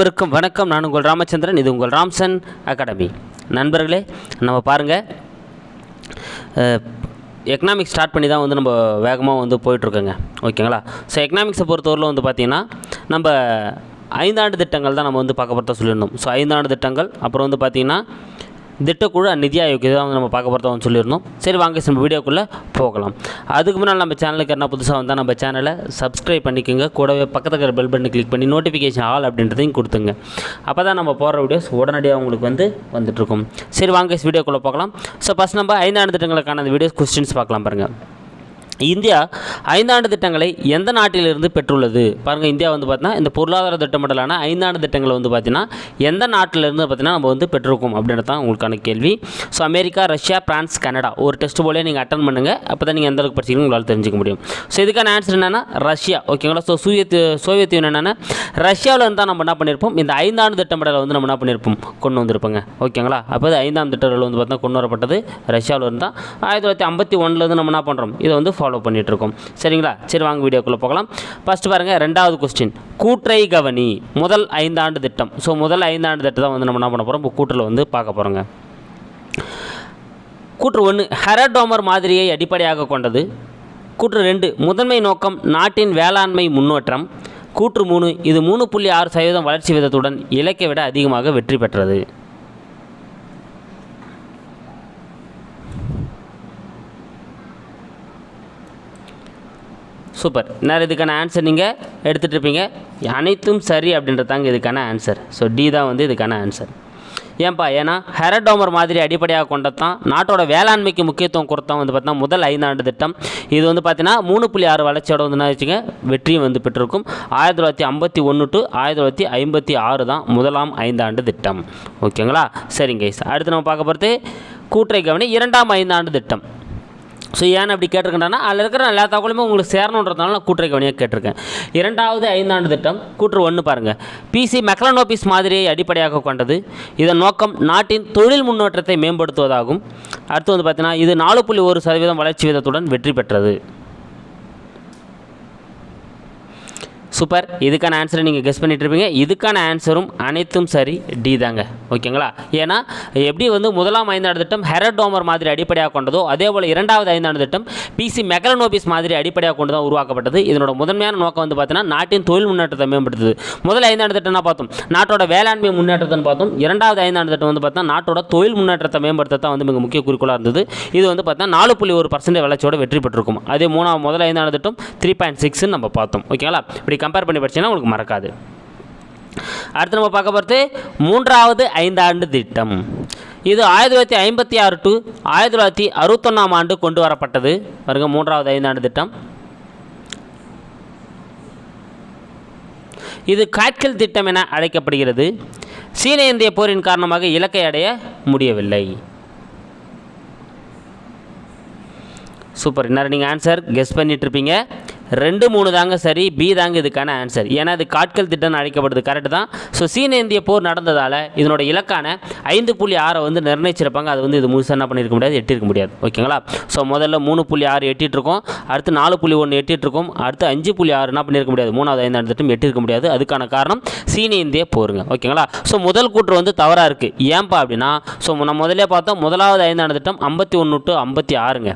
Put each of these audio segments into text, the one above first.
அனைவருக்கும் வணக்கம். நான் உங்கள் ராமச்சந்திரன் இது உங்கள் ராம்சன் அகாடமி. நண்பர்களே நம்ம பாருங்கள் எக்கனாமிக்ஸ் ஸ்டார்ட் பண்ணி தான் வந்து நம்ம வேகமாக வந்து போயிட்டுருக்கோங்க. ஓகேங்களா? ஸோ எக்கனாமிக்ஸை பொறுத்தவரையில் வந்து பார்த்திங்கன்னா நம்ம ஐந்தாண்டு திட்டங்கள் தான் நம்ம வந்து பார்க்க போகிறதா சொல்லியிருந்தோம். ஸோ ஐந்தாண்டு திட்டங்கள் அப்புறம் வந்து பார்த்திங்கன்னா திட்டக்குழு நிதி ஆயோக் இதை வந்து நம்ம பார்க்க போகிறதா வந்து சொல்லியிருந்தோம். சரி வாங்க நம்ம வீடியோக்குள்ளே போகலாம். அதுக்கு முன்னால் நம்ம சேனலுக்கு என்ன புதுசாக வந்தால் நம்ம சேனலை சப்ஸ்கிரைப் பண்ணிக்கோங்க. கூடவே பக்கத்தில் இருக்கிற பெல் பட்டனை கிளிக் பண்ணி நோட்டிஃபிகேஷன் ஆல் அப்படின்றதையும் கொடுத்துங்க. அப்போ தான் நம்ம போடுற வீடியோஸ் உடனடியாக உங்களுக்கு வந்து வந்துட்டுருக்கும் சரி வாங்க வீடியோக்குள்ளே பார்க்கலாம் ஸோ ஃபஸ்ட் நம்ம ஐந்தாண்டு திட்டங்களுக்கான அந்த வீடியோஸ் கொஸ்டின்ஸ் பார்க்கலாம் பாருங்கள் இந்தியா ஐந்தாண்டு திட்டங்களை எந்த நாட்டிலிருந்து பெற்றுள்ளது? பாருங்கள் இந்தியா வந்து பார்த்தீங்கன்னா இந்த பொருளாதார திட்டமிடலான ஐந்தாண்டு திட்டங்களை வந்து பார்த்தீங்கன்னா எந்த நாட்டிலிருந்து பார்த்தீங்கன்னா நம்ம வந்து பெற்றிருக்கோம் அப்படின்றது தான் உங்களுக்கான கேள்வி. So America Russia France Canada ஒரு டெஸ்ட் போலே நீங்கள் அட்டன் பண்ணுங்கள் அப்போ தான் நீங்கள் எந்த அளவுக்கு படிச்சிங்க உங்களால் தெரிஞ்சுக்க முடியும். ஸோ இதுக்கான ஆன்சர் என்னென்னா ரஷ்யா. ஓகேங்களா ஸோ சோவியத் சோவியத் யூனியன் என்னென்னா ரஷ்யாவில் இருந்து தான் நம்ம என்ன பண்ணியிருப்போம் இந்த ஐந்தாண்டு திட்டமிடலை வந்து நம்ம என்ன பண்ணியிருப்போம் கொண்டு வந்திருப்போங்க. ஓகேங்களா அப்போ ஐந்தாம் திட்டங்கள் வந்து பார்த்தீங்கன்னா கொண்டு வரப்பட்டது ரஷ்யாவில் இருந்தால் தான் ஆயிரத்தி தொள்ளாயிரத்தி ஐம்பத்தி ஒன்றுலேருந்து நம்ம என்ன பண்ணுறோம் இதை வந்து ஃபாலோ ஃபாலோ பண்ணிகிட்ருக்கோம் சரிங்களா? சரி வாங்க வீடியோக்குள்ளே போகலாம். ஃபஸ்ட்டு பாருங்கள் ரெண்டாவது கொஸ்டின் கூற்றை கவனி. முதல் ஐந்தாண்டு திட்டம். ஸோ முதல் ஐந்தாண்டு திட்டம் தான் வந்து நம்ம என்ன பண்ண போகிறோம் இப்போ கூற்றில் வந்து பார்க்க போகிறோங்க கூற்று ஒன்று ஹெரடோமர் மாதிரியை அடிப்படையாக கொண்டது. கூற்று ரெண்டு முதன்மை நோக்கம் நாட்டின் வேளாண்மை முன்னேற்றம். கூற்று மூணு இது மூணு புள்ளி ஆறு சதவீதம் வளர்ச்சி விதத்துடன் இலக்கை விட அதிகமாக வெற்றி பெற்றது. சூப்பர். நேரம் இதுக்கான ஆன்சர் நீங்கள் எடுத்துகிட்டு இருப்பீங்க அனைத்தும் சரி அப்படின்றது தாங்க இதுக்கான ஆன்சர் ஸோ டி தான் வந்து இதுக்கான ஆன்சர் ஏன்பா ஏன்னா ஹெரடோமர் மாதிரி அடிப்படையாக கொண்டது தான் நாட்டோட வேளாண்மைக்கு முக்கியத்துவம் கொடுத்தோம் வந்து பார்த்தீங்கன்னா முதல் ஐந்தாண்டு திட்டம். இது வந்து பார்த்தீங்கன்னா மூணு புள்ளி ஆறு வளர்ச்சியோட வந்து என்ன வச்சுங்க வெற்றியும் வந்து பெற்றிருக்கும். ஆயிரத்தி தொள்ளாயிரத்தி ஐம்பத்தி ஒன்று டு ஆயிரத்தி தொள்ளாயிரத்தி ஐம்பத்தி ஆறு தான் முதலாம் ஐந்தாண்டு திட்டம். ஓகேங்களா? சரிங்க அடுத்து நம்ம பார்க்க போகிறது கூற்றை கவனி. இரண்டாம் ஐந்தாண்டு திட்டம். ஸோ ஏன் அப்படி கேட்டிருக்கேன்னா அதில் இருக்கிற எல்லா தகவலுமே உங்களுக்கு சேரணுன்றதுனால நான் கூட்டுரை கவனியாக கேட்டிருக்கேன். இரண்டாவது ஐந்தாண்டு திட்டம் கூற்று ஒன்று பாருங்கள் பிசி மெக்லனோபிஸ் மாதிரியை அடிப்படையாக கொண்டது. இதன் நோக்கம் நாட்டின் தொழில் முன்னேற்றத்தை மேம்படுத்துவதாகும். அடுத்து வந்து பார்த்தீங்கன்னா இது நாலு புள்ளி ஒரு சதவீதம் வளர்ச்சி விதத்துடன் வெற்றி பெற்றது. சூப்பர். இதுக்கான ஆன்சரை நீங்கள் கெஸ் பண்ணிகிட்ருப்பீங்க இருப்பீங்க. இதுக்கான ஆன்சரும் அனைத்தும் சரி டி தாங்க. ஓகேங்களா? ஏன்னா எப்படி வந்து முதலாம் ஐந்தாண்டு திட்டம் ஹெரடோமர் மாதிரி அடிப்படையாக கொண்டதோ அதே போல் இரண்டாவது ஐந்தாண்டு திட்டம் பிசி மெகலனோபிஸ் மாதிரி அடிப்படையாக கொண்டு தான் உருவாக்கப்பட்டது. இதனோட முதன்மையான நோக்கம் வந்து பார்த்தீங்கன்னா நாட்டின் தொழில் முன்னேற்றத்தை மேம்படுத்துது. முதல் ஐந்தாண்டு திட்டம்னா பார்த்தோம்? நாட்டோட வேளாண்மை முன்னேற்றத்தை பார்த்தோம். இரண்டாவது ஐந்தாண்டு திட்டம் வந்து பார்த்தா நாட்டோட தொழில் முன்னேற்றத்தை மேம்படுத்த தான் வந்து மிக முக்கிய குறிக்கோளாக இருந்தது. இது வந்து பார்த்தா நாலு புள்ளி ஒரு பர்சன்டேஜ் வளர்ச்சியோட வெற்றி பெற்றிருக்கும். அதே மூணாவது முதல் ஐந்தாண்டு திட்டம் த்ரீ பாயிண்ட் சிக்ஸ்னு நம்ம பார்த்தோம். ஓகேங்களா? இப்படி கம்பேர் பண்ணி படிச்சீங்கன்னா உங்களுக்கு மறக்காது. அடுத்து நம்ம பார்க்க போகிறது மூன்றாவது ஐந்தாண்டு திட்டம். இது ஆயிரத்தி தொள்ளாயிரத்தி ஐம்பத்தி ஆறு டு ஆயிரத்தி தொள்ளாயிரத்தி அறுபத்தொன்னாம் ஆண்டு கொண்டு வரப்பட்டது. பாருங்க மூன்றாவது ஐந்தாண்டு திட்டம். இது காட்கில் திட்டம் என அழைக்கப்படுகிறது. சீன இந்திய போரின் காரணமாக இலக்கை அடைய முடியவில்லை. சூப்பர். இன்னும் நீங்கள் ஆன்சர் கெஸ் பண்ணிட்டு இருப்பீங்க. ரெண்டு மூணு தாங்க சரி பி தாங்க இதுக்கான ஆன்சர் ஏன்னா இது காட்கள் திட்டம்னு அழைக்கப்படுது. கரெக்டு தான். ஸோ சீன இந்திய போர் நடந்ததால் இதனோட இலக்கான ஐந்து புள்ளி ஆறை வந்து நிர்ணயிச்சிருப்பாங்க. அது வந்து இது முழுசாக என்ன பண்ணியிருக்க முடியாது எட்டியிருக்க முடியாது. ஓகேங்களா ஸோ முதல்ல மூணு புள்ளி ஆறு எட்டிட்டுருக்கோம். அடுத்து நாலு புள்ளி ஒன்று எட்டிட்டுருக்கோம். அடுத்து அஞ்சு புள்ளி ஆறு என்ன பண்ணியிருக்க முடியாது. மூணாவது ஐந்தாண்டு திட்டம் எட்டியிருக்க முடியாது. அதுக்கான காரணம் சீன இந்திய போருங்க. ஓகேங்களா ஸோ முதல் கூற்று வந்து தவறாக இருக்குது ஏன்பா அப்படின்னா ஸோ நம்ம முதலே பார்த்தோம். முதலாவது ஐந்தாண்டு திட்டம் ஐம்பத்தி ஒன்று டு ஐம்பத்தி ஆறுங்க.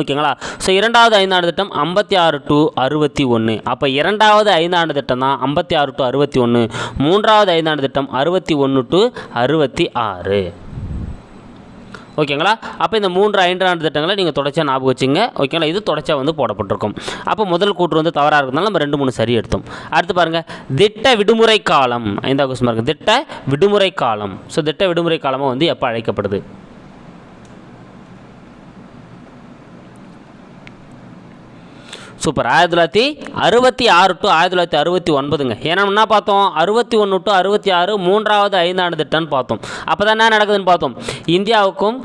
ஓகேங்களா? ஸோ இரண்டாவது ஐந்தாண்டு திட்டம் ஐம்பத்தி ஆறு டு அறுபத்தி ஒன்று அப்போ இரண்டாவது ஐந்தாண்டு திட்டம் தான் ஐம்பத்தி ஆறு டு அறுபத்தி ஒன்று மூன்றாவது ஐந்தாண்டு திட்டம் அறுபத்தி ஒன்று டு அறுபத்தி ஆறு. ஓகேங்களா? அப்போ இந்த மூன்று ஐந்தாண்டு திட்டங்களை நீங்கள் தொடர்ச்சியாக ஞாபகம் வச்சுங்க. ஓகேங்களா? இது தொடர்ச்சியாக வந்து போடப்பட்டிருக்கும். அப்போ முதல் கூற்று வந்து தவறாக இருக்கிறதுனால நம்ம ரெண்டு மூணு சரி எடுத்தோம். அடுத்து பாருங்கள் திட்ட விடுமுறை காலம். ஐந்தாவது கொஸ்டின் பாருங்கள் திட்ட விடுமுறை காலம். ஸோ திட்ட விடுமுறை காலமாக வந்து எப்போ அழைக்கப்படுது? சூப்பர். ஆயிரத்தி தொள்ளாயிரத்தி அறுபத்தி ஆறு டு ஆயிரத்தி தொள்ளாயிரத்தி அறுபத்தி ஒன்பதுங்க. ஏன்னா என்ன பார்த்தோம்? அறுபத்தி ஒன்று டு அறுபத்தி ஆறு மூன்றாவது ஐந்தாண்டு திட்டம்னு பார்த்தோம். அப்போ தான் என்ன நடக்குதுன்னு பார்த்தோம்? இந்தியாவுக்கும்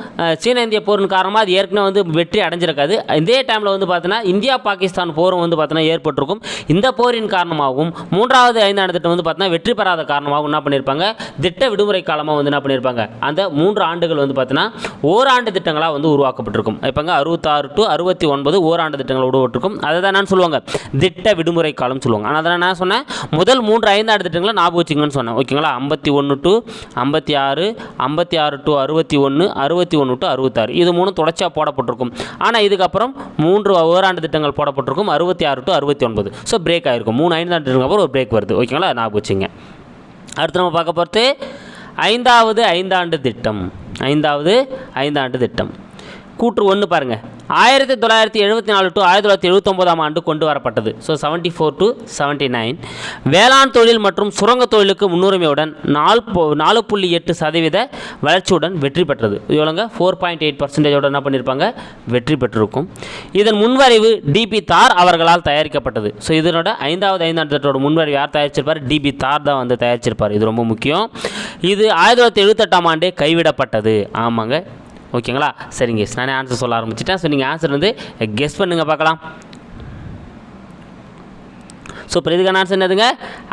சீன இந்திய போரின் காரணமாக அது ஏற்கனவே வந்து வெற்றி அடைஞ்சிருக்காது. இதே டைமில் வந்து பார்த்தீங்கன்னா இந்தியா பாகிஸ்தான் போரும் வந்து பார்த்தீங்கன்னா ஏற்பட்டிருக்கும். இந்த போரின் காரணமாகவும் மூன்றாவது ஐந்தாண்டு திட்டம் வந்து பார்த்தீங்கன்னா வெற்றி பெறாத காரணமாகவும் என்ன பண்ணியிருப்பாங்க? திட்ட விடுமுறை காலமாக வந்து என்ன பண்ணியிருப்பாங்க? அந்த மூன்று ஆண்டுகள் வந்து பார்த்தீங்கன்னா ஓராண்டு திட்டங்களாக வந்து உருவாக்கப்பட்டிருக்கும். இப்போங்க அறுபத்தாறு டு அறுபத்தி ஒன்பது ஓராண்டு திட்டங்கள் உருவாக்கப்பட்டிருக்கும் அதை தான் அதை என்னன்னு சொல்லுவாங்க. திட்ட விடுமுறை காலம் சொல்லுவாங்க. ஆனால் அதனால் நான் சொன்னேன் முதல் மூன்று ஐந்தாண்டு திட்டங்களை ஞாபகம் வச்சுங்கன்னு சொன்னேன். ஓகேங்களா? ஐம்பத்தி ஒன்று டு ஐம்பத்தி ஆறு ஐம்பத்தி ஆறு டு அறுபத்தி ஒன்று அறுபத்தி ஒன்று டு அறுபத்தாறு. இது மூணு தொடர்ச்சியாக போடப்பட்டிருக்கும். ஆனால் இதுக்கப்புறம் மூன்று ஓராண்டு திட்டங்கள் போடப்பட்டிருக்கும். அறுபத்தி ஆறு டு அறுபத்தி ஒன்பது. ஸோ பிரேக் ஆகிருக்கும் மூணு ஐந்தாண்டு திட்டங்களுக்கு அப்புறம் ஒரு பிரேக் வருது. ஓகேங்களா? ஞாபகம் வச்சுங்க அடுத்து நம்ம பார்க்க போகிறது ஐந்தாவது ஐந்தாண்டு திட்டம். ஐந்தாவது ஐந்தாண்டு திட்டம். கூற்று ஒன்று பாருங்கள் ஆயிரத்தி தொள்ளாயிரத்தி எழுபத்தி நாலு டு ஆயிரத்தி தொள்ளாயிரத்தி எழுபத்தொம்போதாம் ஆண்டு கொண்டு வரப்பட்டது. So seventy four to seventy nine வேளாண் தொழில் மற்றும் சுரங்க தொழிலுக்கு முன்னுரிமையுடன் நாலு போ நாலு புள்ளி எட்டு சதவீத வளர்ச்சியுடன் வெற்றி பெற்றது. எவ்வளோங்க ஃபோர் பாயிண்ட் எயிட் பர்சன்டேஜோட என்ன பண்ணியிருப்பாங்க வெற்றி பெற்றிருக்கும். இதன் முன்வரைவு டிபி தார் அவர்களால் தயாரிக்கப்பட்டது. ஸோ இதனோட ஐந்தாவது ஐந்தாண்டு திட்டத்தோட முன்வரைவு யார் தயாரிச்சிருப்பார்? டிபி தார் தான் வந்து தயாரிச்சிருப்பார். இது ரொம்ப முக்கியம். இது ஆயிரத்தி தொள்ளாயிரத்தி எழுபத்தெட்டாம் ஆண்டே கைவிடப்பட்டது. ஆமாங்க. ஓகேங்களா? சரிங்க நானே ஆன்சர் சொல்ல ஆரம்பிச்சிட்டேன். ஸோ நீங்கள் ஆன்சர் வந்து கெஸ் பண்ணுங்கள் பார்க்கலாம். ஸோ இப்போ இதுக்கான ஆன்சர் என்னதுங்க?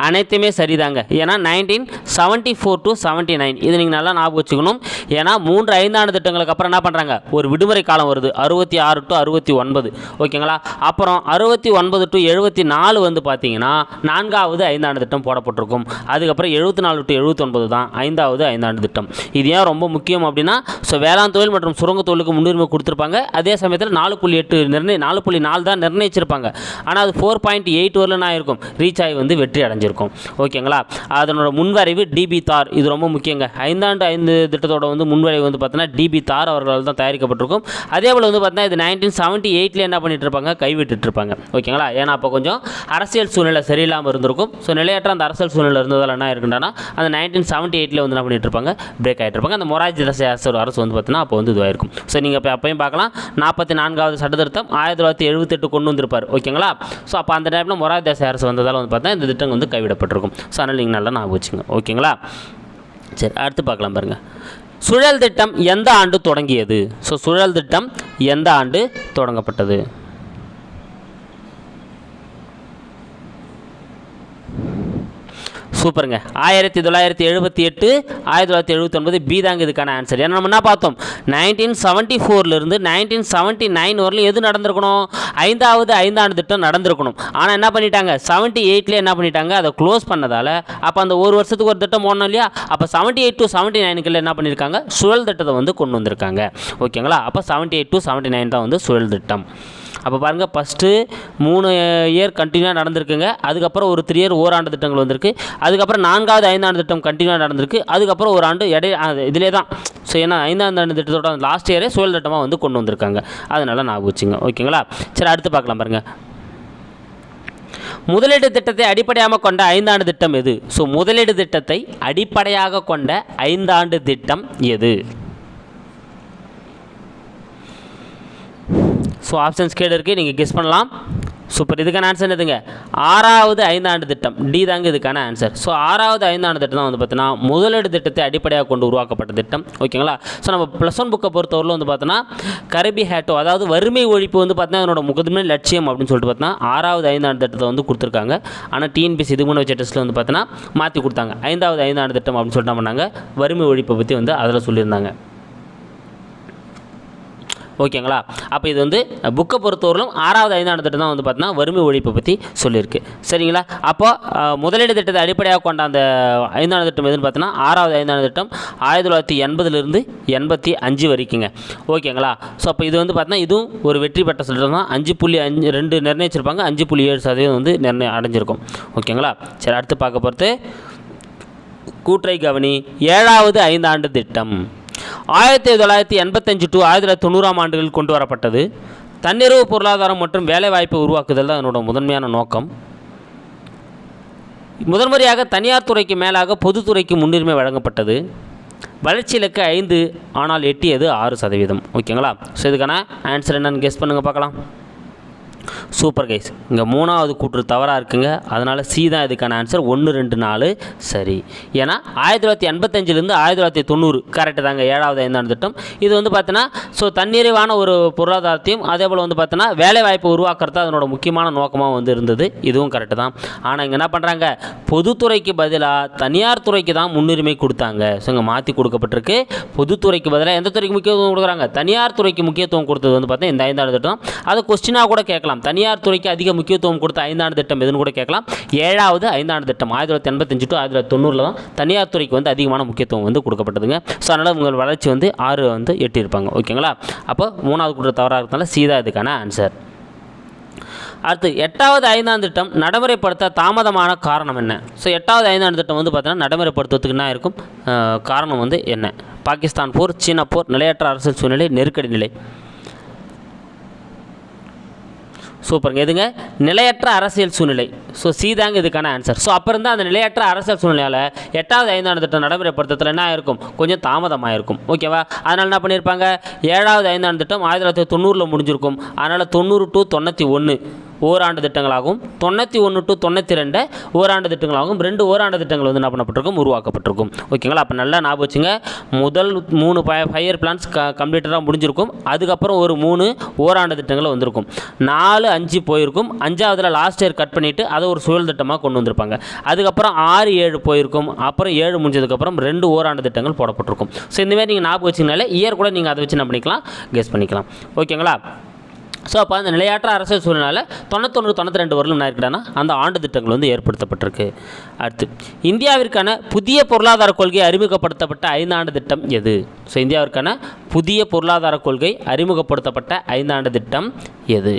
அனைத்துமே சரிதாங்க. ஏன்னா nineteen seventy four to seventy nine இது நீங்கள் நல்லா ஞாபகம் வச்சுக்கணும். ஏன்னா மூன்று ஐந்தாண்டு திட்டங்களுக்கு அப்புறம் என்ன பண்ணுறாங்க ஒரு விடுமுறை காலம் வருது. அறுபத்தி ஆறு டு அறுபத்தி ஒன்பது. ஓகேங்களா? அப்புறம் அறுபத்தி ஒன்பது டு எழுபத்தி நாலு வந்து பார்த்தீங்கன்னா நான்காவது ஐந்தாண்டு திட்டம் போடப்பட்டிருக்கும். அதுக்கப்புறம் எழுபத்தி நாலு டு எழுபத்தொன்பது தான் ஐந்தாவது ஐந்தாண்டு திட்டம். இது ஏன் ரொம்ப முக்கியம் அப்படின்னா ஸோ வேளாண் தொழில் மற்றும் சுரங்க தொழிலுக்கு முன்னுரிமை கொடுத்துருப்பாங்க. அதே சமயத்தில் நாலு புள்ளி எட்டு நிர்ணய நாலு புள்ளி நாலு தான் நிர்ணயிச்சிருப்பாங்க. ஆனால் அது ஃபோர் பாயிண்ட் எயிட் வரலாம் இருக்கும். ரீச் ஆகி வந்து வெற்றி அடைஞ்சிருக்கும். ஓகேங்களா? அதனோட முன்வரைவு டிபி தார். இது ரொம்ப முக்கியங்க. ஐந்தாண்டு ஐந்து திட்டத்தோட வந்து முன்வரைவு வந்து பார்த்தீங்கன்னா டிபி தார் அவர்களால் தான் தயாரிக்கப்பட்டிருக்கும். அதே போல் வந்து பார்த்தீங்கன்னா இது நைன்டீன் செவன்ட்டி எயிட்டில் என்ன பண்ணிட்டு இருப்பாங்க கைவிட்டுட்டு இருப்பாங்க ஓகேங்களா? ஏன்னா அப்போ கொஞ்சம் அரசியல் சூழ்நிலை சரியில்லாமல் இருந்திருக்கும். ஸோ நிலையற்ற அந்த அரசியல் சூழ்நிலை இருந்ததால் என்ன இருக்குன்னா அந்த நைன்டீன் செவன்ட்டி எயிட்டில் வந்து என்ன பண்ணிட்டு இருப்பாங்க பிரேக் ஆகிட்டு இருப்பாங்க அந்த மொராஜி அரசு அரசு வந்து பார்த்தீங்கன்னா அப்போ வந்து இதுவாயிருக்கும். ஸோ நீங்கள் இப்போ அப்பையும் பார்க்கலாம். நாற்பத்தி நான்காவது சட்டத்திருத்தம் ஆயிரத்தி தொள்ளாயிரத்தி எழுபத்தெட்டு கொண்டு வந்திருப்பார். ஓகேங்களா? ஸோ அப்போ அந்த டைமில் மொராஜி தசை அரசு வந்ததால் வந்து பார்த்தா இந்த திட்டம் வந்து கைவிடப்பட்டிருக்கும். ஸோ அதனால் நீங்கள் நல்லா ஞாபகம் வச்சுங்க. ஓகேங்களா? சரி அடுத்து பார்க்கலாம் பாருங்கள் சுழல் திட்டம் எந்த ஆண்டு தொடங்கியது? ஸோ சுழல் திட்டம் எந்த ஆண்டு தொடங்கப்பட்டது? சூப்பருங்க. ஆயிரத்தி தொள்ளாயிரத்தி எழுபத்தி எட்டு ஆயிரத்தி தொள்ளாயிரத்தி எழுபத்தொன்பது பி தாங்க இதுக்கான ஆன்சர் ஏன்னா நம்ம என்ன பார்த்தோம்? நைன்டீன் செவன்ட்டி ஃபோர்லேருந்து நைன்டீன் செவன்ட்டி நைன் வரலும் எது நடந்திருக்கணும்? ஐந்தாவது ஐந்தாண்டு திட்டம் நடந்திருக்கணும். ஆனால் என்ன பண்ணிட்டாங்க? செவன்ட்டி எயிட்லேயே என்ன பண்ணிட்டாங்க? அதை க்ளோஸ் பண்ணதால் அப்போ அந்த ஒரு வருஷத்துக்கு ஒரு திட்டம் போடணும் இல்லையா? அப்போ செவன்ட்டி எயிட் டு செவன்ட்டி நைனுக்குள்ள என்ன பண்ணியிருக்காங்க? சுழல் திட்டத்தை வந்து கொண்டு வந்திருக்காங்க. ஓகேங்களா? அப்போ seventy eight to seventy nine தான் வந்து சுழல் திட்டம். அப்போ பாருங்கள் ஃபஸ்ட்டு மூணு இயர் கண்டினியூவாக நடந்திருக்குங்க. அதுக்கப்புறம் ஒரு த்ரீ இயர் ஓராண்டு திட்டங்கள் வந்திருக்கு. அதுக்கப்புறம் நான்காவது ஐந்தாண்டு திட்டம் கண்டினியூவாக நடந்திருக்கு. அதுக்கப்புறம் ஒரு ஆண்டு இடை இதிலே தான். ஸோ ஏன்னா ஐந்தாம் ஆண்டு திட்டத்தோட லாஸ்ட் இயரே சுழல் திட்டமாக வந்து கொண்டு வந்திருக்காங்க. அதனால் ஞாபகம் வச்சுங்க ஓகேங்களா சரி அடுத்து பார்க்கலாம் பாருங்கள் முதலீடு திட்டத்தை அடிப்படையாக கொண்ட ஐந்தாண்டு திட்டம் எது? ஸோ முதலீடு திட்டத்தை அடிப்படையாக கொண்ட ஐந்தாண்டு திட்டம் எது? ஸோ ஆப்ஷன்ஸ் கேடு இருக்குது நீங்கள் கெஸ் பண்ணலாம். சூப்பர் இதுக்கான ஆன்சர் என்னதுங்க? ஆறாவது ஐந்தாண்டு திட்டம். டி தாங்க இதுக்கான ஆன்சர் ஸோ ஆறாவது ஐந்தாண்டு திட்டம் தான் வந்து பார்த்தீங்கன்னா முதலீடு திட்டத்தை அடிப்படையாக கொண்டு உருவாக்கப்பட்ட திட்டம். ஓகேங்களா ஸோ நம்ம ப்ளஸ் ஒன் புக்கை பொறுத்தவரையில் வந்து பார்த்தோன்னா கரபி ஹேட்டோ அதாவது வறுமை ஒழிப்பு வந்து பார்த்தீங்கன்னா அதனோட முகதுமே லட்சியம் அப்படின்னு சொல்லிட்டு பார்த்தீங்கன்னா ஆறாவது ஐந்தாண்டு திட்டத்தை வந்து கொடுத்துருக்காங்க. ஆனால் டிஎன்பிசி இது முன்ன வச்ச டெஸ்ட்டில் வந்து பார்த்தீங்கன்னா மாற்றி கொடுத்தாங்க. ஐந்தாவது ஐந்தாண்டு திட்டம் அப்படின்னு சொல்லிட்டு என்ன பண்ணாங்க? வறுமை ஒழிப்பை பற்றி வந்து அதில் சொல்லியிருந்தாங்க. ஓகேங்களா? அப்போ இது வந்து புக்கை பொறுத்தவரையிலும் ஆறாவது ஐந்தாண்டு திட்டம் தான் வந்து பார்த்தீங்கன்னா வறுமை ஒழிப்பை பற்றி சொல்லியிருக்கு. சரிங்களா? அப்போ முதலீடு திட்டத்தை அடிப்படையாக கொண்ட அந்த ஐந்தாண்டு திட்டம் எதுன்னு பார்த்தீங்கன்னா ஆறாவது ஐந்தாண்டு திட்டம் ஆயிரத்தி தொள்ளாயிரத்தி எண்பதுலேருந்து எண்பத்தி அஞ்சு வரைக்குங்க. ஓகேங்களா? ஸோ அப்போ இது வந்து பார்த்தீங்கன்னா இதுவும் ஒரு வெற்றி பெற்ற திட்டம் தான். அஞ்சு புள்ளி அஞ்சு ரெண்டு நிர்ணயிச்சிருப்பாங்க. அஞ்சு புள்ளி ஏழு சதவீதம் வந்து நிர்ணயம் அடைஞ்சிருக்கும். ஓகேங்களா? சரி அடுத்து பார்க்க பொறுத்து கூற்றை கவனி. ஏழாவது ஐந்தாண்டு திட்டம். ஆயிரத்தி தொள்ளாயிரத்தி எண்பத்தஞ்சு டு ஆயிரத்தி தொள்ளாயிரத்தி தொண்ணூறாம் ஆண்டுகளில் கொண்டு வரப்பட்டது தன்னிறைவு பொருளாதாரம் மற்றும் வேலைவாய்ப்பை உருவாக்குதல் தான் அதனோட முதன்மையான நோக்கம். முதன்முறையாக தனியார் துறைக்கு மேலாக பொதுத்துறைக்கு முன்னுரிமை வழங்கப்பட்டது. வளர்ச்சி இலக்கு ஐந்து ஆனால் எட்டியது ஆறு சதவீதம். ஓகேங்களா? ஸோ இதுக்கான ஆன்சர் என்னன்னு கெஸ் பண்ணுங்கள் பார்க்கலாம். சூப்பர் கைஸ் இங்கே மூணாவது கூற்று தவறாக இருக்குங்க. அதனால் சி தான் இதுக்கான ஆன்சர் ஒன்று ரெண்டு நாலு. சரி. ஏன்னா ஆயிரத்தி தொள்ளாயிரத்தி எண்பத்தஞ்சிலேருந்து ஆயிரத்தி தொள்ளாயிரத்தி தொண்ணூறு. கரெக்டு தாங்க. ஏழாவது ஐந்தாண்டு திட்டம். இது வந்து பார்த்தீங்கன்னா ஸோ தன்னிறைவான ஒரு பொருளாதாரத்தையும் அதே போல் வந்து பார்த்தீங்கன்னா வேலைவாய்ப்பை உருவாக்குறது அதனோட முக்கியமான நோக்கமாக வந்து இருந்தது. இதுவும் கரெக்டு தான். ஆனால் இங்கே என்ன பண்ணுறாங்க பொதுத்துறைக்கு பதிலாக தனியார் துறைக்கு தான் முன்னுரிமை கொடுத்தாங்க. ஸோ இங்கே மாற்றி கொடுக்கப்பட்டிருக்கு. பொதுத்துறைக்கு பதிலாக எந்த துறைக்கு முக்கியத்துவம் கொடுக்குறாங்க? தனியார் துறைக்கு முக்கியத்துவம் கொடுத்தது வந்து பார்த்தீங்கன்னா இந்த ஐந்தாண்டு திட்டம். அதை கொஸ்டினாக கூட கேட்கலாம். கேட்கலாம். தனியார் துறைக்கு அதிக முக்கியத்துவம் கொடுத்த ஐந்தாண்டு திட்டம் எதுன்னு கூட கேட்கலாம். ஏழாவது ஐந்தாண்டு திட்டம் ஆயிரத்தி தொள்ளாயிரத்தி எண்பத்தஞ்சு டு ஆயிரத்தி தொள்ளாயிரத்தி தொண்ணூறில் தான் தனியார் துறைக்கு வந்து அதிகமான முக்கியத்துவம் வந்து கொடுக்கப்பட்டதுங்க. ஸோ அதனால் உங்கள் வளர்ச்சி வந்து ஆறு வந்து எட்டியிருப்பாங்க ஓகேங்களா? அப்போ மூணாவது கூட்ட தவறாக இருந்தாலும் சீதா இதுக்கான ஆன்சர் அடுத்து எட்டாவது ஐந்தாம் திட்டம் நடைமுறைப்படுத்த தாமதமான காரணம் என்ன? ஸோ எட்டாவது ஐந்தாண்டு திட்டம் வந்து பார்த்தீங்கன்னா நடைமுறைப்படுத்துறதுக்கு என்ன இருக்கும்? காரணம் வந்து என்ன? பாகிஸ்தான் போர் சீனா போர் நிலையற்ற அரசியல் சூழ்நிலை நெருக்கடி நிலை. சூப்பருங்க. எதுங்க? நிலையற்ற அரசியல் சூழ்நிலை. ஸோ சீதாங்க இதுக்கான ஆன்சர் ஸோ அப்போ தான் அந்த நிலையற்ற அரசியல் சூழ்நிலையால் எட்டாவது ஐந்தாண்டு திட்டம் நடைமுறைப்படுத்துறதுல என்ன ஆயிருக்கும்? கொஞ்சம் தாமதமாக இருக்கும் ஓகேவா? அதனால் என்ன பண்ணியிருப்பாங்க? ஏழாவது ஐந்தாண்டு திட்டம் ஆயிரத்தி தொள்ளாயிரத்தி தொண்ணூறில் முடிஞ்சிருக்கும். அதனால் தொண்ணூறு டு தொண்ணூற்றி ஒன்று ஓராண்டு திட்டங்களாகவும் தொண்ணூற்றி ஒன்று டு தொண்ணூற்றி ரெண்டு ஓராண்டு திட்டங்களாகவும் ரெண்டு ஓராண்டு திட்டங்கள் வந்து என்ன பண்ணப்பட்டிருக்கும்? உருவாக்கப்பட்டிருக்கும். ஓகேங்களா? அப்போ நல்லா ஞாபகம் வச்சுங்க. முதல் மூணு ஃபை இயர் பிளான்ஸ் க கம்ப்ளீட்டடாக முடிஞ்சிருக்கும். அதுக்கப்புறம் ஒரு மூணு ஓராண்டு திட்டங்கள் வந்திருக்கும். நாலு அஞ்சு போயிருக்கும். அஞ்சாவதில் லாஸ்ட் இயர் கட் பண்ணிவிட்டு அதை ஒரு சுழல் திட்டமாக கொண்டு வந்திருப்பாங்க. அதுக்கப்புறம் ஆறு ஏழு போயிருக்கும். அப்புறம் ஏழு முடிஞ்சதுக்கப்புறம் ரெண்டு ஓராண்டு திட்டங்கள் போடப்பட்டிருக்கும். ஸோ இந்தமாதிரி நீங்கள் ஞாபகம் வச்சிங்கனாலே இயர் கூட நீங்கள் அதை வச்சு என்ன பண்ணிக்கலாம்? கெஸ் பண்ணிக்கலாம். ஓகேங்களா? ஸோ அப்போ அந்த நிலையாற்ற அரசியல் சூழ்நிலை தொண்ணூத்தொன்று தொண்ணூற்றி ரெண்டு வரலும் என்ன இருக்குடானா அந்த ஆண்டு திட்டங்கள் வந்து ஏற்படுத்தப்பட்டிருக்கு. அடுத்து இந்தியாவிற்கான புதிய பொருளாதார கொள்கை அறிமுகப்படுத்தப்பட்ட ஐந்தாண்டு திட்டம் எது? ஸோ இந்தியாவிற்கான புதிய பொருளாதார கொள்கை அறிமுகப்படுத்தப்பட்ட ஐந்தாண்டு திட்டம் எது?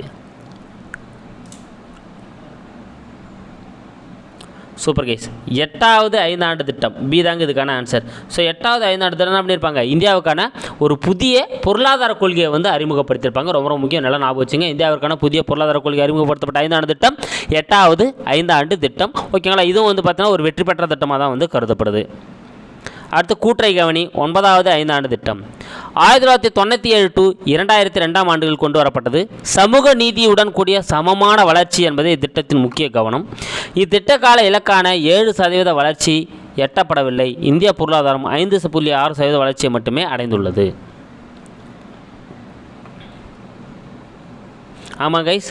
சூப்பர் கைஸ் எட்டாவது ஐந்தாண்டு திட்டம். பி தாங்க இதுக்கான ஆன்சர் ஸோ எட்டாவது ஐந்தாண்டு திட்டம் என்ன பண்ணியிருப்பாங்க இந்தியாவுக்கான ஒரு புதிய பொருளாதார கொள்கையை வந்து அறிமுகப்படுத்தியிருப்பாங்க ரொம்ப ரொம்ப முக்கியம். நல்லா ஞாபகம் வச்சுங்க. இந்தியாவிற்கான புதிய பொருளாதார கொள்கை அறிமுகப்படுத்தப்பட்ட ஐந்தாண்டு திட்டம் எட்டாவது ஐந்தாண்டு திட்டம். ஓகேங்களா இதுவும் வந்து பார்த்தீங்கன்னா ஒரு வெற்றி பெற்ற திட்டமாக தான் வந்து கருதப்படுது. அடுத்து கூட்டுறை கவனி ஒன்பதாவது ஐந்தாண்டு திட்டம். ஆயிரத்தி தொள்ளாயிரத்தி தொண்ணூற்றி ஏழு டு இரண்டாயிரத்தி ரெண்டாம் ஆண்டுகள் கொண்டு வரப்பட்டது. சமூக நீதியுடன் கூடிய சமமான வளர்ச்சி என்பதே இத்திட்டத்தின் முக்கிய கவனம். இத்திட்ட கால இலக்கான ஏழு சதவீத வளர்ச்சி எட்டப்படவில்லை. இந்திய பொருளாதாரம் ஐந்து புள்ளி ஆறு சதவீத வளர்ச்சியை மட்டுமே அடைந்துள்ளது. ஆமாம் கைஸ்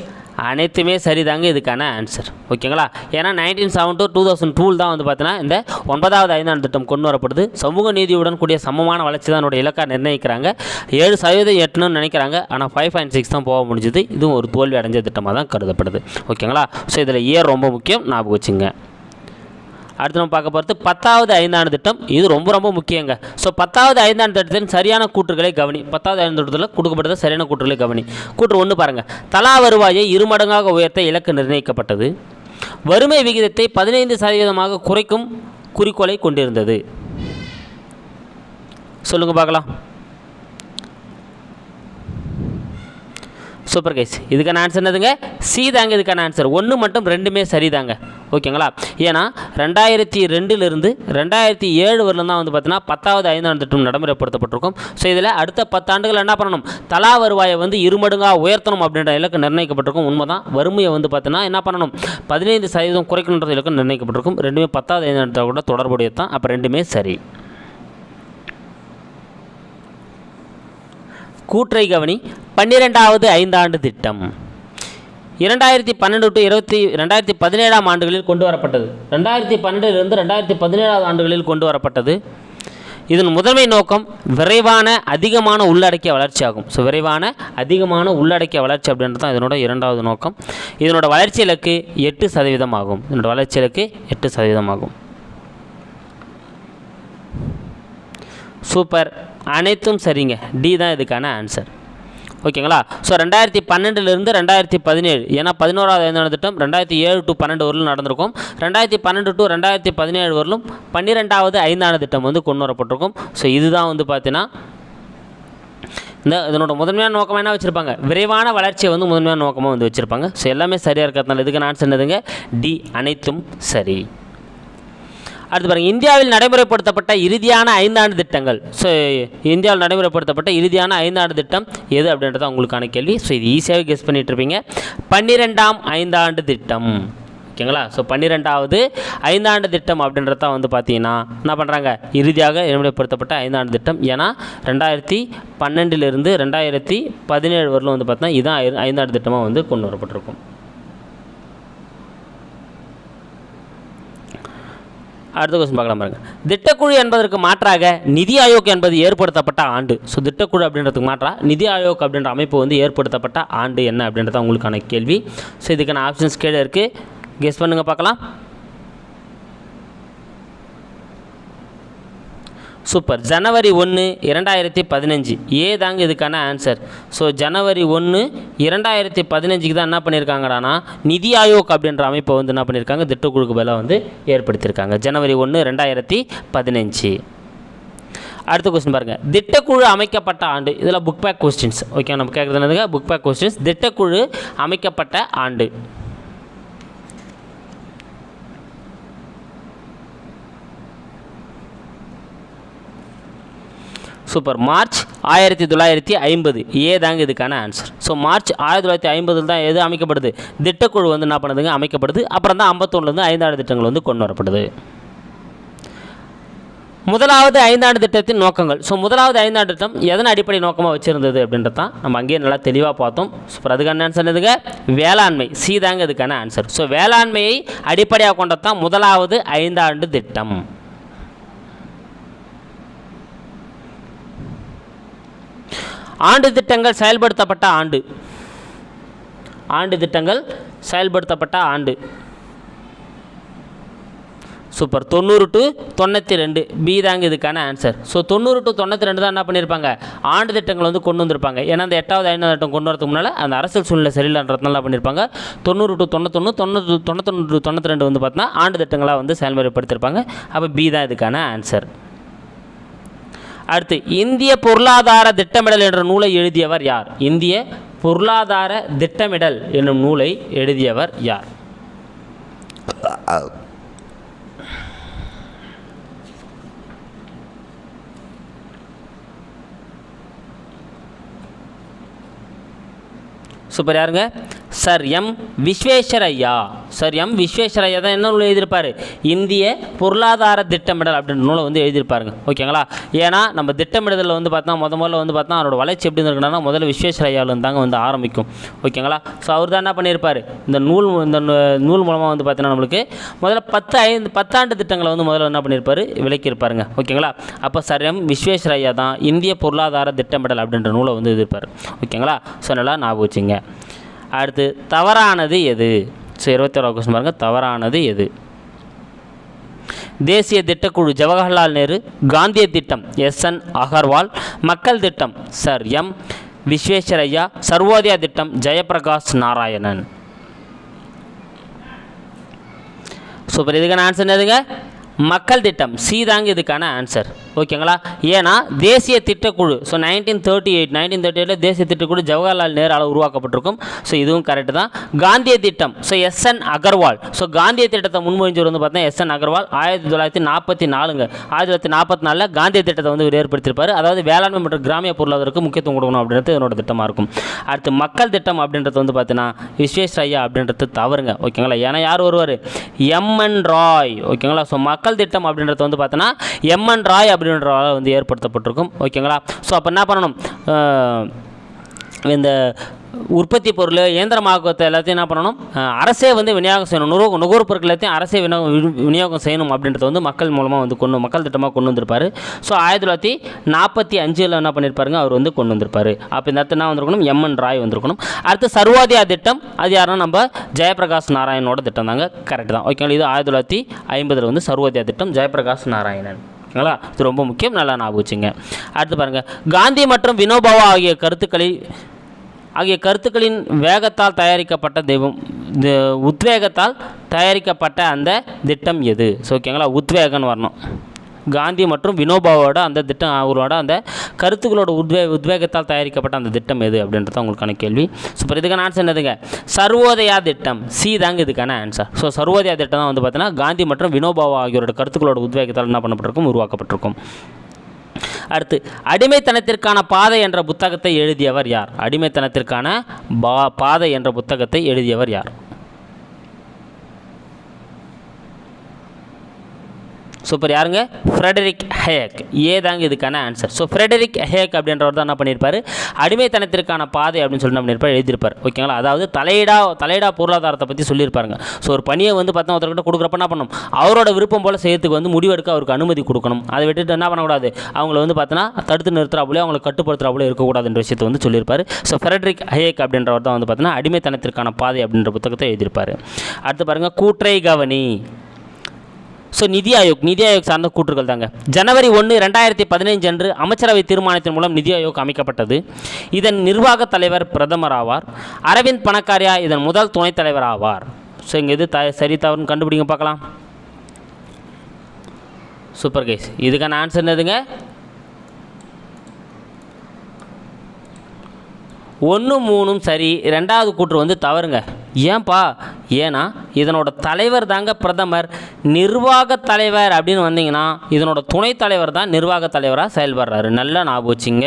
அனைத்துமே சரிதாங்க இதுக்கான ஆன்சர் ஓகேங்களா? ஏன்னா nineteen seven to two thousand tool தான் வந்து பார்த்தீங்கன்னா இந்த ஒன்பதாவது ஐந்தாண்டு திட்டம் கொண்டு வரப்படுது. சமூக நீதியுடன் கூடிய சமமான வளர்ச்சி தான் என்னோட இலக்காக நிர்ணயிக்கிறாங்க. ஏழு சதவீதம் எட்டணும்னு நினைக்கிறாங்க. ஆனால் ஃபைவ் பாயிண்ட் சிக்ஸ் தான் போக முடிஞ்சுது. இதுவும் ஒரு தோல்வி அடைஞ்ச திட்டமாக தான் கருதப்படுது. ஓகேங்களா? ஸோ இதில் இயர் ரொம்ப முக்கியம். ஞாபகம் வச்சுங்க. அடுத்து நம்ம பார்க்க போகிறது பத்தாவது ஐந்தாண்டு திட்டம். இது ரொம்ப ரொம்ப முக்கியங்க. ஸோ பத்தாவது ஐந்தாண்டு திட்டத்தின் சரியான கூற்றுகளை கவனி. பத்தாவது ஐந்து திட்டத்தில் கொடுக்கப்பட்டது சரியான கூற்றுகளை கவனி. கூற்று ஒன்று பாருங்கள் தலா வருவாயை இருமடங்காக உயர்த்த இலக்கு நிர்ணயிக்கப்பட்டது. வறுமை விகிதத்தை பதினைந்து சதவீதமாக குறைக்கும் குறிக்கோளை கொண்டிருந்தது. சொல்லுங்கள் பார்க்கலாம். சூப்பர் கைஸ் இதுக்கான ஆன்சர் என்னதுங்க? சி தாங்க இதுக்கான ஆன்சர் ஒன்று மட்டும் ரெண்டுமே சரிதாங்க. ஓகேங்களா ஏன்னா ரெண்டாயிரத்தி ரெண்டுலேருந்து ரெண்டாயிரத்தி ஏழு வரலாம் தான் வந்து பார்த்தீங்கன்னா பத்தாவது ஐந்தாண்டு திட்டம் நடைமுறைப்படுத்தப்பட்டிருக்கும். ஸோ இதில் அடுத்த பத்தாண்டுகள் என்ன பண்ணணும்? தலா வருவாயை வந்து இருமடுங்காக உயர்த்தணும் அப்படின்ற இலக்கு நிர்ணயிக்கப்பட்டிருக்கும். உண்மை தான் வறுமையை வந்து பார்த்தீங்கன்னா என்ன பண்ணணும்? பதினைந்து சதவீதம் குறைக்கணுன்ற இலக்கு நிர்ணயிக்கப்பட்டிருக்கும். ரெண்டுமே பத்தாவது ஐந்தாண்டு கூட தொடர்புடையது தான் அப்போ ரெண்டுமே சரி. கூற்றை கவனி. பன்னிரெண்டாவது ஐந்தாண்டு திட்டம். இரண்டாயிரத்தி பன்னெண்டு டு இருபத்தி ரெண்டாயிரத்தி பதினேழாம் ஆண்டுகளில் கொண்டு வரப்பட்டது ரெண்டாயிரத்தி பன்னெண்டிலிருந்து ரெண்டாயிரத்தி பதினேழாவது ஆண்டுகளில் கொண்டு வரப்பட்டது இதன் முதன்மை நோக்கம் விரைவான அதிகமான உள்ளடக்கிய வளர்ச்சி ஆகும். ஸோ விரைவான அதிகமான உள்ளடக்கிய வளர்ச்சி அப்படின்றது தான் இதனோட இரண்டாவது நோக்கம். இதனோட வளர்ச்சி இலக்கு எட்டு சதவீதம் ஆகும். இதனோட வளர்ச்சி இலக்கு எட்டு சதவீதம் ஆகும். சூப்பர். அனைத்தும் சரிங்க. டி தான் இதுக்கான ஆன்சர் ஓகேங்களா ஸோ ரெண்டாயிரத்தி பன்னெண்டுலேருந்து ரெண்டாயிரத்தி பதினேழு ஏன்னா பதினோராவது ஐந்தாண்டு திட்டம் ரெண்டாயிரத்தி ஏழு டு பன்னெண்டு வரலும் நடந்திருக்கும். ரெண்டாயிரத்தி பன்னெண்டு டு ரெண்டாயிரத்தி பதினேழு வரலும் பன்னிரெண்டாவது ஐந்தாண்டு திட்டம் வந்து கொண்டு வரப்பட்டிருக்கும். ஸோ இதுதான் வந்து பார்த்தீங்கன்னா இந்த இதனோட முதன்மையான நோக்கமாக என்ன வச்சுருப்பாங்க? விரைவான வளர்ச்சியை வந்து முதன்மையான நோக்கமாக வந்து வச்சுருப்பாங்க. ஸோ எல்லாமே சரியாக இருக்கிறதுனால இதுக்கு நான் சொன்னதுங்க டி அனைத்தும் சரி. அடுத்து பாருங்கள் இந்தியாவில் நடைமுறைப்படுத்தப்பட்ட இறுதியான ஐந்தாண்டு திட்டங்கள். ஸோ இந்தியாவில் நடைமுறைப்படுத்தப்பட்ட இறுதியான ஐந்தாண்டு திட்டம் எது அப்படின்றத உங்களுக்கான கேள்வி. ஸோ இது ஈஸியாகவே கெஸ் பண்ணிகிட்டு இருப்பீங்க பன்னிரெண்டாம் ஐந்தாண்டு திட்டம். ஓகேங்களா? ஸோ பன்னிரெண்டாவது ஐந்தாண்டு திட்டம் அப்படின்றது தான் வந்து பார்த்தீங்கன்னா என்ன பண்ணுறாங்க இறுதியாக நடைமுறைப்படுத்தப்பட்ட ஐந்தாண்டு திட்டம். ஏன்னா ரெண்டாயிரத்தி பன்னெண்டுலேருந்து ரெண்டாயிரத்தி பதினேழு வரலும் வந்து பார்த்தீங்கன்னா இதான் ஐ- ஐந்தாண்டு திட்டமாக வந்து கொண்டு வரப்பட்டிருக்கும். அடுத்த கொஸ்டின் பார்க்கலாம் பாருங்க. திட்டக்குழு என்பதற்கு மாற்றாக நிதி ஆயோக் என்பது ஏற்படுத்தப்பட்ட ஆண்டு. ஸோ திட்டக்குழு அப்படின்றதுக்கு மாற்றா நிதி ஆயோக் அப்படின்ற அமைப்பு வந்து ஏற்படுத்தப்பட்ட ஆண்டு என்ன அப்படின்றது உங்களுக்கான கேள்வி. ஸோ இதுக்கான ஆப்ஷன்ஸ் கீழே இருக்குது கெஸ் பண்ணுங்கள் பார்க்கலாம். சூப்பர் ஜனவரி ஒன்று இரண்டாயிரத்தி பதினஞ்சு. ஏ தாங்க இதுக்கான ஆன்சர் ஸோ ஜனவரி ஒன்று இரண்டாயிரத்தி பதினஞ்சுக்கு தான் என்ன பண்ணியிருக்காங்கடானா நிதி ஆயோக் அப்படின்ற அமைப்பை வந்து என்ன பண்ணியிருக்காங்க திட்டக்குழுக்கு பதிலாக வந்து ஏற்படுத்தியிருக்காங்க ஜனவரி ஒன்று ரெண்டாயிரத்தி பதினஞ்சு. அடுத்த கொஸ்டின் பாருங்கள் திட்டக்குழு அமைக்கப்பட்ட ஆண்டு. இதில் புக் பேக் கொஸ்டின்ஸ் ஓகே நம்ம கேட்குறது என்னதுங்க? புக் பேக் கொஸ்டின்ஸ் திட்டக்குழு அமைக்கப்பட்ட ஆண்டு. சூப்பர் மார்ச் ஆயிரத்தி தொள்ளாயிரத்தி ஐம்பது. ஏ தாங்க இதுக்கான ஆன்சர் ஸோ மார்ச் ஆயிரத்தி தொள்ளாயிரத்தி ஐம்பதில் தான் எது அமைக்கப்படுது? திட்டக்குழு வந்து என்ன பண்ணுதுங்க? அமைக்கப்படுது. அப்புறம் தான் ஐம்பத்தொன்னுலேருந்து ஐந்தாண்டு திட்டங்கள் வந்து கொண்டு வரப்படுது. முதலாவது ஐந்தாண்டு திட்டத்தின் நோக்கங்கள். ஸோ முதலாவது ஐந்தாண்டு திட்டம் எதன் அடிப்படை நோக்கமாக வச்சுருந்தது அப்படின்றது தான் நம்ம அங்கேயே நல்லா தெளிவாக பார்த்தோம். சூப்பர் அதுக்கான ஆன்சர் எதுங்க வேளாண்மை. சீதாங்க இதுக்கான ஆன்சர் ஸோ வேளாண்மையை அடிப்படையாக கொண்டது தான் முதலாவது ஐந்தாண்டு திட்டம். ஆண்டு திட்டங்கள் செயல்படுத்தப்பட்ட ஆண்டு. ஆண்டு திட்டங்கள் செயல்படுத்தப்பட்ட ஆண்டு. சூப்பர் தொண்ணூறு டு தொண்ணூற்றி ரெண்டு. பி தாங்க இதுக்கான ஆன்சர் ஸோ தொண்ணூறு டு தொண்ணூற்றி ரெண்டு தான் என்ன பண்ணியிருப்பாங்க ஆண்டு திட்டங்கள் வந்து கொண்டு வந்திருப்பாங்க. ஏன்னா அந்த எட்டாவது ஐந்தாவது திட்டம் கொண்டு வரதுக்கு முன்னால் அந்த அரசியல் சூழ்நிலை சரியில்லைன்றதுனால பண்ணியிருப்பாங்க தொண்ணூறு டு தொண்ணூத்தொன்று தொண்ணூறு தொண்ணூத்தொன்று டு தொண்ணூற்றி ரெண்டு வந்து பார்த்தீங்கன்னா ஆண்டு திட்டங்களாக வந்து செயல்முறைப்படுத்தியிருப்பாங்க அப்போ பி தான் இதுக்கான ஆன்சர் அடுத்து இந்திய பொருளாதார திட்டமிடல் என்ற நூலை எழுதியவர் யார்? இந்திய பொருளாதார திட்டமிடல் என்னும் நூலை எழுதியவர் யார்? சூப்பர் யாருங்க? Sir M Visvesvaraya sir M Visvesvaraya தான் என்ன நூல் எழுதியிருப்பார்? இந்திய பொருளாதார திட்டமிடல் அப்படின்ற நூலை வந்து எழுதியிருப்பாருங்க. ஓகேங்களா? ஏன்னா நம்ம திட்டமிடுதலில் வந்து பார்த்தா முத முதல்ல வந்து பார்த்தா அவரோட வளர்ச்சி எப்படி இருக்கணும்னா முதல்ல விஸ்வேஸ்வரையாவில் தாங்க வந்து ஆரம்பிக்கும். ஓகேங்களா? ஸோ அவர் தான் என்ன பண்ணியிருப்பார்? இந்த நூல் இந்த நூ- நூல் மூலமாக வந்து பார்த்தீங்கன்னா நம்மளுக்கு முதல்ல பத்து ஐந்து பத்தாண்டு திட்டங்களை வந்து முதல்ல என்ன பண்ணியிருப்பார்? விளக்கியிருப்பாருங்க. ஓகேங்களா? அப்போ சார் எம் விஸ்வேஸ்வரையா தான் இந்திய பொருளாதார திட்டமிடல் அப்படின்ற நூலை வந்து எழுதியிருப்பார். ஓகேங்களா? ஸோ நல்லா ஞாபகம் வச்சுங்க. அடுத்து தவறானது எது? ஸோ இருபத்தோரா கொஸ்டின் பாருங்கள் தவறானது எது? தேசிய திட்டக்குழு ஜவஹர்லால் நேரு காந்திய திட்டம் எஸ் என் அகர்வால் மக்கள் திட்டம் சர் எம் விஸ்வேஸ்வரையா சர்வோதயா திட்டம் ஜெயபிரகாஷ் நாராயணன். சூப்பர் இதுக்கான ஆன்சர் என்னதுங்க? மக்கள் திட்டம் சி தாங்க இதுக்கான ஆன்சர் ஓகேங்களா? ஏன்னா தேசிய திட்டக்குழு so nineteen thirty eight nineteen thirty எயிட்டில் தேசிய திட்டக்குழு ஜவஹர்லால் நேரால் உருவாக்கப்பட்டிருக்கும். ஸோ இதுவும் கரெக்டு தான். காந்திய திட்டம் so S N Agarwal so காந்திய திட்டத்தை முன்மொழிஞ்சவர் வந்து பார்த்தீங்கன்னா எஸ் என் அகர்வால் ஆயிரத்தி தொள்ளாயிரத்தி நாற்பத்தி நாலுங்க. ஆயிரத்தி தொள்ளாயிரத்தி நாற்பத்தி நாலில் காந்திய திட்டத்தை வந்து இவர் ஏற்படுத்தியிருப்பார். அதாவது வேளாண்மை மற்றும் கிராமிய பொருளாதாரத்துக்கு முக்கியத்துவம் கொடுக்கணும் அப்படின்றது என்னோட திட்டமாக இருக்கும். அடுத்து மக்கள் திட்டம் அப்படின்றது வந்து பார்த்தீங்கன்னா விஸ்வேஸ்வரையா அப்படின்றது தவறுங்க. ஓகேங்களா? ஏன்னா யார் வருவார் எம்என் ராய். ஓகேங்களா? ஸோ மக்கள் திட்டம் அப்படின்றது வந்து பார்த்தீங்கன்னா எம்என் ராய் அப்படின்றவரால் வந்து ஏற்படுத்தப்பட்டிருக்கும். ஓகேங்களா? ஸோ அப்போ என்ன பண்ணணும்? இந்த உற்பத்தி பொருள் இயந்திரமாக்கத்தை எல்லாத்தையும் என்ன பண்ணணும்? அரசே வந்து விநியோகம் செய்யணும். நுகர்வு நுகர்வு பொருட்கள் எல்லாத்தையும் அரசே விநியோகம் வி- விநியோகம் செய்யணும் அப்படின்றத வந்து மக்கள் மூலமாக வந்து கொண்டு மக்கள் திட்டமாக கொண்டு வந்திருப்பார். ஸோ ஆயிரத்தி தொள்ளாயிரத்தி நாற்பத்தி அஞ்சில் என்ன பண்ணியிருப்பாருங்க அவர் வந்து கொண்டு வந்திருப்பார். அப்போ இந்த இடத்துல என்ன வந்திருக்கணும்? எம்என் ராய் வந்திருக்கணும். அடுத்து சர்வாதியா திட்டம். அது யாருன்னா நம்ம ஜெயபிரகாஷ் நாராயணோட திட்டம் தாங்க கரெக்ட் தான். ஓகேங்களா? இது ஆயிரத்தி தொள்ளாயிரத்தி ஐம்பதில் வந்து சர்வோதயா திட்டம் ஜெயபிரகாஷ் நாராயணன். ஓகேங்களா இது ரொம்ப முக்கியம். நல்லா ஞாபகம் வச்சுங்க. அடுத்து பாருங்கள் காந்தி மற்றும் வினோபாவா ஆகிய கருத்துக்களை ஆகிய கருத்துக்களின் வேகத்தால் தயாரிக்கப்பட்ட தெய்வம் இந்த உத்வேகத்தால் தயாரிக்கப்பட்ட அந்த திட்டம் எது? ஸோ ஓகேங்களா உத்வேகம்னு வரணும். காந்தி மற்றும் வினோபாவோட அந்த திட்டம் அவரோட அந்த கருத்துக்களோட உத்வே உத்வேகத்தால் தயாரிக்கப்பட்ட அந்த திட்டம் எது அப்படின்றது உங்களுக்கான கேள்வி. சூப்பர் இதுக்கான ஆன்சர் என்னதுங்க? சர்வோதயா திட்டம். சி தாங்க இதுக்கான ஆன்சர் ஸோ சர்வோதயா திட்டம் தான் வந்து பார்த்தீங்கன்னா காந்தி மற்றும் வினோபாவா ஆகியோரோட கருத்துக்களோட உத்வேகத்தால் என்ன பண்ணப்பட்டிருக்கும்? உருவாக்கப்பட்டிருக்கும். அடுத்து அடிமைத்தனத்திற்கான பாதை என்ற புத்தகத்தை எழுதியவர் யார்? அடிமைத்தனத்திற்கான பா பாதை என்ற புத்தகத்தை எழுதியவர் யார்? சூப்பர். யாருங்க? Frederick hack. ஏ தாங்க இதுக்கான ஆன்சர் ஸோ ஃப்ரெடரிக் ஹேக் அப்படின்றவர் தான் என்ன பண்ணியிருப்பார்? அடிமைத்தனத்திற்கான பாதை அப்படின்னு சொல்லி என்ன பண்ணியிருப்பார்? எழுதியிருப்பார். ஓகேங்களா அதாவது தலையிடா தலையிடா பொருளாதாரத்தை பற்றி சொல்லியிருப்பாருங்க. ஸோ ஒரு பணியை வந்து பார்த்தா ஒருத்தர்கிட்ட கொடுக்குறப்ப என்ன பண்ணணும் அவரோட விருப்பம் போல் செய்யறதுக்கு வந்து முடிவெடுக்க அவருக்கு அனுமதி கொடுக்கணும். அதை விட்டுட்டு என்ன பண்ணக்கூடாது? அவங்கள வந்து பார்த்தோன்னா தடுத்து நிறுத்துறாப்புலேயே அவங்களை கட்டுப்படுத்துறாப்புலேயே இருக்கக்கூடாதுன்ற விஷயத்தை வந்து சொல்லியிருப்பார். ஸோ ஃபெரட்ரிக் ஹேக் அப்படின்றவர் தான் வந்து பார்த்தீங்கன்னா அடிமைத்தனத்திற்கான பாதை அப்படின்ற புத்தகத்தை எழுதியிருப்பார். அடுத்து பாருங்கள் கூற்றை கவனி. ஸோ நிதி ஆயோக் நிதி ஆயோக் சார்ந்த கூற்றுகள் தாங்க. ஜனவரி ஒன்று ரெண்டாயிரத்தி பதினைஞ்சு அன்று அமைச்சரவை தீர்மானத்தின் மூலம் நிதி ஆயோக் அமைக்கப்பட்டது. இதன் நிர்வாகத் தலைவர் பிரதமர் ஆவார். அரவிந்த் பணக்காரியா இதன் முதல் துணைத் தலைவர் ஆவார். ஸோ இங்கே எது த சரி தவறுன்னு கண்டுபிடிங்க பார்க்கலாம். சூப்பர் கைஸ் இதுக்கான ஆன்சர் என்னதுங்க? ஒன்று மூணும் சரி. ரெண்டாவது கூற்று வந்து தவறுங்க. ஏன்பா? ஏன்னா இதனோட தலைவர் தாங்க பிரதமர். நிர்வாக தலைவர் அப்படின்னு வந்தீங்கன்னா இதனோட துணைத் தலைவர் தான் நிர்வாக தலைவராக செயல்படுறாரு. நல்லா ஞாபகம் வச்சுங்க.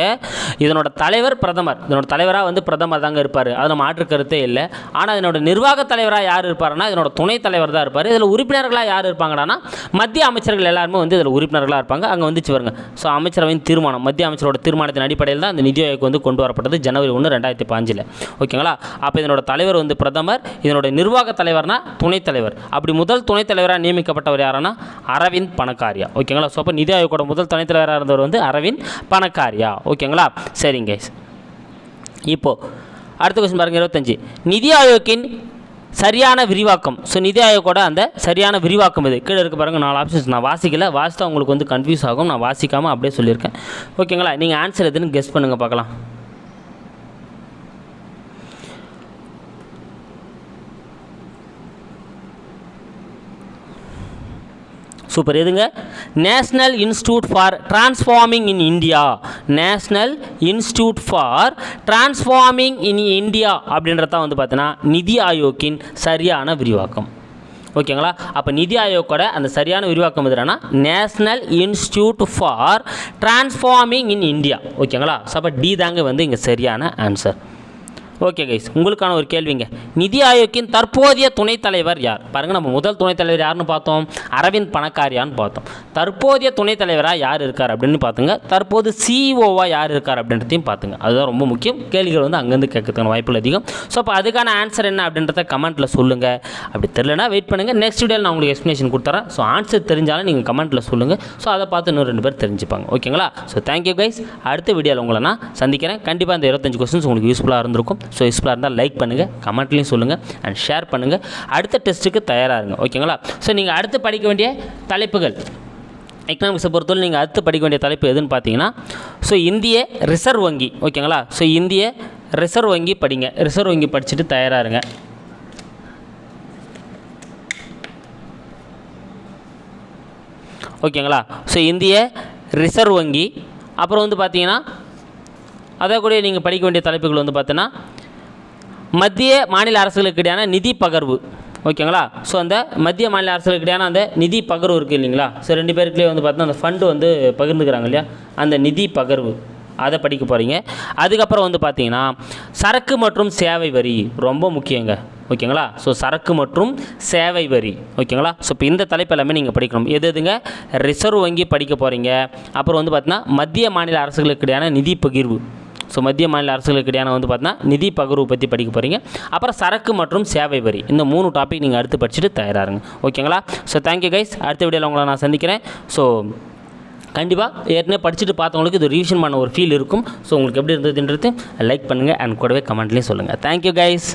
இதனோட தலைவர் பிரதமர். இதனோட தலைவராக வந்து பிரதமர் தாங்க இருப்பார். அதில் மாற்று கருத்தே இல்லை. ஆனால் இதனோட நிர்வாக தலைவராக யார் இருப்பாருன்னா இதனோட துணைத் தலைவர் தான் இருப்பார். இதில் உறுப்பினர்களாக யார் இருப்பாங்கன்னா மத்திய அமைச்சர்கள் எல்லாருமே வந்து இதில் உறுப்பினர்களாக இருப்பாங்க. அங்கே வந்துச்சு வருங்க ஸோ அமைச்சரவையின் தீர்மானம். மத்திய அமைச்சரோட தீர்மானத்தின் அடிப்படையில் தான் இந்த நிதி ஆயோக் வந்து கொண்டு வரப்பட்டது ஜனவரி ஒன்று ரெண்டாயிரத்தி பாஞ்சில் ஓகேங்களா? அப்போ இதனோட தலைவர் வந்து பிரதமர். இதனுடைய நிர்வாக தலைவர்னா துணைத் தலைவர். அப்படி முதல் துணைத் தலைவராக நியமிக்கப்பட்டவர் யாருன்னா அரவிந்த் பணக்காரியா. ஓகேங்களா? ஸோ அப்போ நிதி ஆயோகோட முதல் துணைத் தலைவராக இருந்தவர் வந்து அரவிந்த் பணக்காரியா. ஓகேங்களா? சரிங்க இப்போது இப்போ அடுத்த கொஸ்டின் பாருங்க இருபத்தஞ்சி. நிதி ஆயோக்கின் சரியான விரிவாக்கம். ஸோ நிதி ஆயோக்கோட அந்த சரியான விரிவாக்கம் இது. கீழே இருக்க பாருங்க நாலு ஆப்ஷன்ஸ் நான் வாசிக்கல. வாசித்தா உங்களுக்கு வந்து கன்ஃபியூஸ் ஆகும். நான் வாசிக்காமல் அப்படியே சொல்லியிருக்கேன். ஓகேங்களா? நீங்கள் ஆன்சர் எதுன்னு கெஸ்ட் பண்ணுங்கள் பார்க்கலாம். சூப்பர். எதுங்க? National institute for transforming in India national institute for transforming in India அப்படின்றத வந்து பார்த்தீங்கன்னா நிதி ஆயோக்கின் சரியான விரிவாக்கம். ஓகேங்களா? அப்போ நிதி ஆயோக்கோட அந்த சரியான விரிவாக்கம் எதுனா national institute for transforming in India ஓகேங்களா? ஸோ அப்போ டி தாங்க வந்து இங்கே சரியான ஆன்சர் ஓகே கைஸ் உங்களுக்கான ஒரு கேள்விங்க. நிதி ஆயோக்கின் தற்போதைய துணைத் தலைவர் யார்? பாருங்கள் நம்ம முதல் துணைத் தலைவர் யாருன்னு பார்த்தோம். அரவிந்த் பணக்காரியான்னு பார்த்தோம். தற்போதைய துணைத் தலைவராக யார் இருக்கார் அப்படின்னு பார்த்துங்க தற்போது சிஇஓவாக யார் இருக்கார் அப்படின்றதையும் பார்த்துங்க அதுதான் ரொம்ப முக்கியம். கேள்விகள் வந்து அங்கேருந்து கேட்கறதுக்கான வாய்ப்புகள் அதிகம். ஸோ அப்போ அதுக்கான ஆன்சர் என்ன அப்படின்றத கமெண்ட்டில் சொல்லுங்கள் அப்படி தெரிலனா வெயிட் பண்ணுங்கள் நெக்ஸ்ட் வீடியோவில் நான் உங்களுக்கு எக்ஸ்ப்ளனேஷன் கொடுத்துறேன். ஸோ ஆன்சர் தெரிஞ்சாலும் நீங்கள் கமெண்ட்டில் சொல்லுங்கள் ஸோ அதை பார்த்து இன்னும் ரெண்டு பேர் தெரிஞ்சுப்பாங்க. ஓகேங்களா ஸோ தேங்க்யூ கைஸ் அடுத்த வீடியோவில் உங்களை நான் சந்திக்கிறேன். கண்டிப்பாக இந்த இருபத்தஞ்சு கொஸ்டின்ஸ் உங்களுக்கு யூஸ்ஃபுல்லாக இருந்திருக்கும். ஸோ யூஸ்ஃபுல்லாக இருந்தால் லைக் பண்ணுங்கள் கமெண்ட்லையும் சொல்லுங்கள் அண்ட் ஷேர் பண்ணுங்கள் அடுத்த டெஸ்ட்டுக்கு தயாராக இருங்க ஓகேங்களா ஸோ நீங்கள் அடுத்து படிக்க வேண்டிய தலைப்புகள். எக்கனாமிக்ஸை பொறுத்தவரை நீங்கள் அடுத்து படிக்க வேண்டிய தலைப்பு எதுன்னு பார்த்தீங்கன்னா ஸோ இந்திய ரிசர்வ் வங்கி ஓகேங்களா ஸோ இந்திய ரிசர்வ் வங்கி படிங்க. ரிசர்வ் வங்கி படிச்சுட்டு தயாராக இருங்க. ஓகேங்களா ஸோ இந்திய ரிசர்வ் வங்கி அப்புறம் வந்து பார்த்தீங்கன்னா அதை கூட நீங்கள் படிக்க வேண்டிய தலைப்புகள் வந்து பார்த்தீங்கன்னா மத்திய மாநில அரசுகளுக்கு இடையான நிதி பகர்வு. ஓகேங்களா? ஸோ அந்த மத்திய மாநில அரசுகளுக்கு இடையான அந்த நிதி பகர்வு இருக்குது இல்லைங்களா? ஸோ ரெண்டு பேருக்குள்ளே வந்து பார்த்தீங்கன்னா அந்த ஃபண்டு வந்து பகிர்ந்துக்கிறாங்க இல்லையா? அந்த நிதி பகர்வு. அதை படிக்க போகிறீங்க அதுக்கப்புறம் வந்து பார்த்தீங்கன்னா சரக்கு மற்றும் சேவை வரி ரொம்ப முக்கியங்க. ஓகேங்களா? ஸோ சரக்கு மற்றும் சேவை வரி. ஓகேங்களா? ஸோ இப்போ இந்த தலைப்பு எல்லாமே நீங்கள் படிக்கணும். எது எதுங்க? ரிசர்வ் வங்கி படிக்க போகிறீங்க அப்புறம் வந்து பார்த்தீங்கன்னா மத்திய மாநில அரசுகளுக்கு இடையான நிதி பகிர்வு. ஸோ மத்திய மாநில அரசுகளுக்கு இடையான வந்து பார்த்தீங்கன்னா நிதி பகிர்வு பற்றி படிக்க போகிறீங்க அப்புறம் சரக்கு மற்றும் சேவை வரி. இந்த மூணு டாபிக் நீங்கள் அடுத்து படிச்சுட்டு தயாராருங்க ஓகேங்களா ஸோ தேங்க்யூ கைஸ் அடுத்த வீடியோவில் உங்களை நான் சந்திக்கிறேன். ஸோ கண்டிப்பாக ஏற்கனவே படிச்சுட்டு பார்த்தவங்களுக்கு இது ரிவிஷன் பண்ண ஒரு ஃபீல் இருக்கும். ஸோ உங்களுக்கு எப்படி இருந்ததுன்றது லைக் பண்ணுங்கள் அண்ட் கூடவே கமெண்ட்லேயும் சொல்லுங்கள் தேங்க்யூ கைஸ்